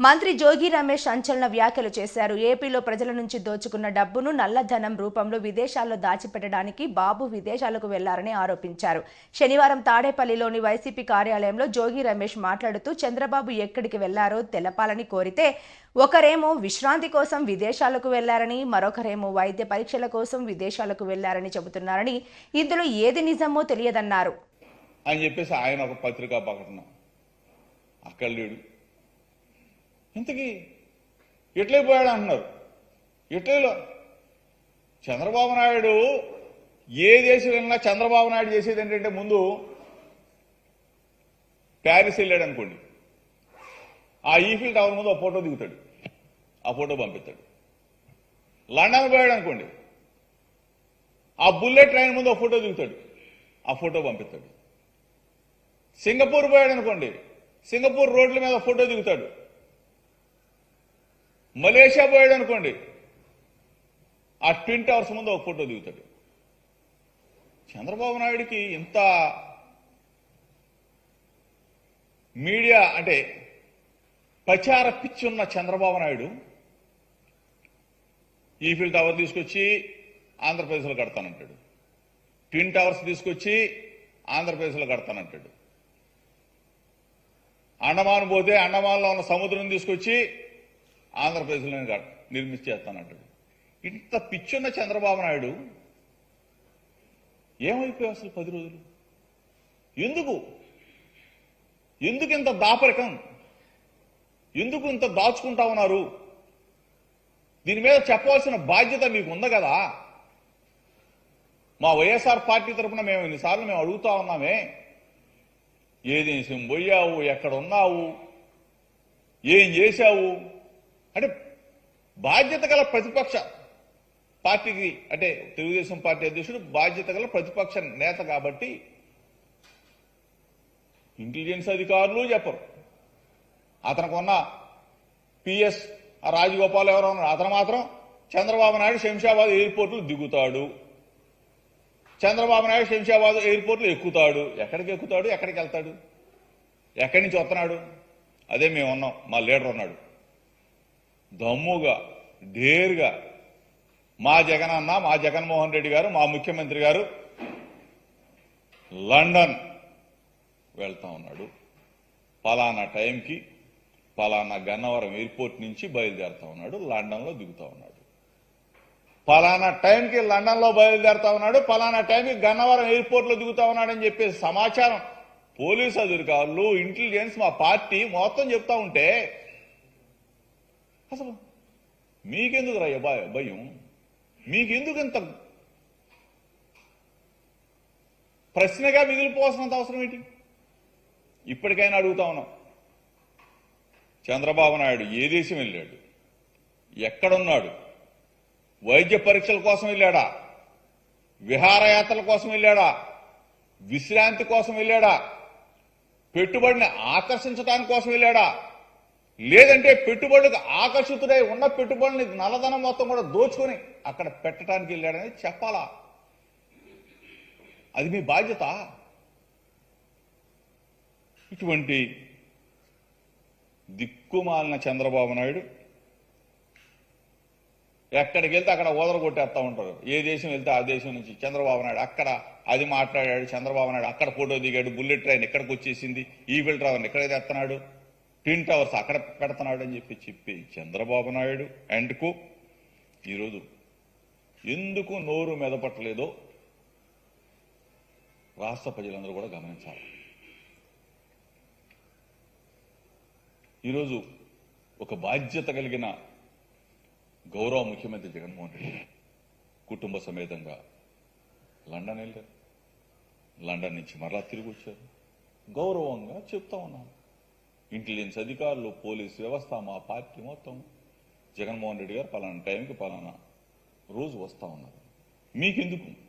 మంత్రి జోగి రమేష్ సంచలన వ్యాఖ్యలు చేశారు. ఏపీలో ప్రజల నుంచి దోచుకున్న డబ్బును నల్లధనం రూపంలో విదేశాల్లో దాచిపెట్టడానికి బాబు విదేశాలకు వెళ్ళారని ఆరోపించారు. శనివారం తాడేపల్లిలోని వైసీపీ కార్యాలయంలో జోగి రమేష్ మాట్లాడుతూ చంద్రబాబు ఎక్కడికి వెళ్ళారో తెలపాలని కోరితే ఒకరేమో విశ్రాంతి కోసం విదేశాలకు వెళ్ళారని మరొకరేమో వైద్య పరీక్షల కోసం విదేశాలకు వెళ్ళారని చెబుతున్నారని ఇందులో ఏది నిజమో తెలియదన్నారు. అని చెప్పేసి ఆయన ఒక పత్రికా ప్రకటన. అక్కడ లేడు. ఇంతకీ ఎట్లయిపోయాడు అంటున్నారు. ఎట్లయిలో చంద్రబాబు నాయుడు ఏ దేశం వెళ్ళినా చంద్రబాబు నాయుడు చేసేది ఏంటంటే ముందు ప్యారిస్ వెళ్ళాడు అనుకోండి. ఆ ఈఫిల్ టవర్ ముందు ఒక ఫోటో దిగుతాడు. ఆ ఫోటో పంపిస్తాడు. లండన్ పోయాడు అనుకోండి. ఆ బుల్లెట్ ట్రైన్ ముందు ఒక ఫోటో దిగుతాడు. ఆ ఫోటో పంపిస్తాడు. సింగపూర్ పోయాడు అనుకోండి. సింగపూర్ రోడ్ల మీద ఫోటో దిగుతాడు. మలేషియా పోయాడు అనుకోండి ఆ ట్విన్ టవర్స్ ముందు ఒక ఫోటో దిగుతాడు. చంద్రబాబు నాయుడికి ఇంత మీడియా అంటే ప్రచార పిచ్చి ఉన్న చంద్రబాబు నాయుడు ఈఫిల్ టవర్ తీసుకొచ్చి ఆంధ్రప్రదేశ్లో కడతానంటాడు. ట్విన్ టవర్స్ తీసుకొచ్చి ఆంధ్రప్రదేశ్లో కడతానంటాడు. అండమాన్ పోతే అండమాన్లో ఉన్న సముద్రం తీసుకొచ్చి ఆంధ్రప్రదేశ్లో నేను నిర్మించేస్తానంటాడు ఇంత పిచ్చున్న చంద్రబాబు నాయుడు ఏమైపోయావు అసలు పది రోజులు? ఎందుకు? ఎందుకు ఇంత దాపరికం? ఎందుకు ఇంత దాచుకుంటా ఉన్నారు? దీని మీద చెప్పవలసిన బాధ్యత మీకు ఉంది కదా? మా వైఎస్ఆర్ పార్టీ తరఫున మేము ఎన్నిసార్లు మేము అడుగుతా ఉన్నామే. ఏ దేశం పోయావు ఎక్కడ ఉన్నావు ఏం చేశావు? అంటే బాధ్యత గల ప్రతిపక్ష పార్టీకి అంటే తెలుగుదేశం పార్టీ అధ్యక్షుడు బాధ్యత గల ప్రతిపక్ష నేత కాబట్టి ఇంటెలిజెన్స్ అధికారులు చెప్పరు. అతనికి ఉన్న పిఎస్ రాజగోపాల్ ఎవరో ఉన్నారు అతను మాత్రం చంద్రబాబు నాయుడు శంషాబాద్ ఎయిర్పోర్ట్లో దిగుతాడు. చంద్రబాబు నాయుడు శంషాబాద్ ఎయిర్పోర్ట్లో ఎక్కుతాడు. ఎక్కడికి ఎక్కుతాడు? ఎక్కడికి వెళ్తాడు? ఎక్కడి నుంచి వస్తున్నాడు? అదే మేము ఉన్నాం మా లీడర్ ఉన్నాడు. దమ్ముగా ఢేర్గా మా జగన్ అన్న మా జగన్మోహన్ రెడ్డి గారు మా ముఖ్యమంత్రి గారు లండన్ వెళ్తా ఉన్నాడు. పలానా టైంకి పలానా గన్నవరం ఎయిర్పోర్ట్ నుంచి బయలుదేరుతా ఉన్నాడు లండన్లో దిగుతా ఉన్నాడు. పలానా టైంకి లండన్లో బయలుదేరుతా ఉన్నాడు పలానా టైంకి గన్నవరం ఎయిర్పోర్ట్లో దిగుతా ఉన్నాడని చెప్పేసి సమాచారం పోలీసు అధికారులు ఇంటెలిజెన్స్ మా పార్టీ మొత్తం చెప్తా ఉంటే అసలు మీకెందుకు రా భయ- భయం? మీకెందుకు ఇంత ప్రశ్నగా మిగిలిపోవాల్సినంత అవసరం ఏంటి? ఇప్పటికైనా అడుగుతా ఉన్నాం. చంద్రబాబు నాయుడు ఏ దేశం వెళ్ళాడు? ఎక్కడున్నాడు? వైద్య పరీక్షల కోసం వెళ్ళాడా? విహారయాత్రల కోసం వెళ్ళాడా? విశ్రాంతి కోసం వెళ్ళాడా? పెట్టుబడిని ఆకర్షించడానికి కోసం వెళ్ళాడా? లేదంటే పెట్టుబడులకు ఆకర్షితుడై ఉన్న పెట్టుబడిని నల్లధనం మొత్తం కూడా దోచుకొని అక్కడ పెట్టడానికి వెళ్ళాడని చెప్పాలా? అది మీ బాధ్యత. ఇటువంటి దిక్కుమాలిన చంద్రబాబు నాయుడు ఎక్కడికి వెళ్తే అక్కడ ఓదర కొట్టేస్తా ఉంటారు. ఏ దేశం వెళ్తే ఆ దేశం నుంచి చంద్రబాబు నాయుడు అక్కడ అది మాట్లాడాడు చంద్రబాబు నాయుడు అక్కడ ఫోటో దిగాడు బుల్లెట్ ట్రైన్ ఎక్కడికి వచ్చేసింది ఈవిల్ ట్రావెల్ ఎక్కడ తెస్తున్నాడు ట్విన్ టవర్స్ అక్కడ పెడుతున్నాడు అని చెప్పి చెప్పి చంద్రబాబు నాయుడు అండ్కు ఈరోజు ఎందుకు నోరు మెదపట్టలేదో రాష్ట్ర ప్రజలందరూ కూడా గమనించాలి. ఈరోజు ఒక బాధ్యత కలిగిన గౌరవ ముఖ్యమంత్రి జగన్మోహన్ రెడ్డి కుటుంబ సమేతంగా లండన్ వెళ్ళారు. లండన్ నుంచి మరలా తిరిగి వచ్చారు. గౌరవంగా చెప్తా ఉన్నాను. ఇంటెలిజెన్స్ అధికారులు పోలీస్ వ్యవస్థ మా పార్టీ మొత్తం జగన్మోహన్ రెడ్డి గారు పలానా టైంకి పలానా రోజు వస్తా ఉన్నారు. మీకెందుకు?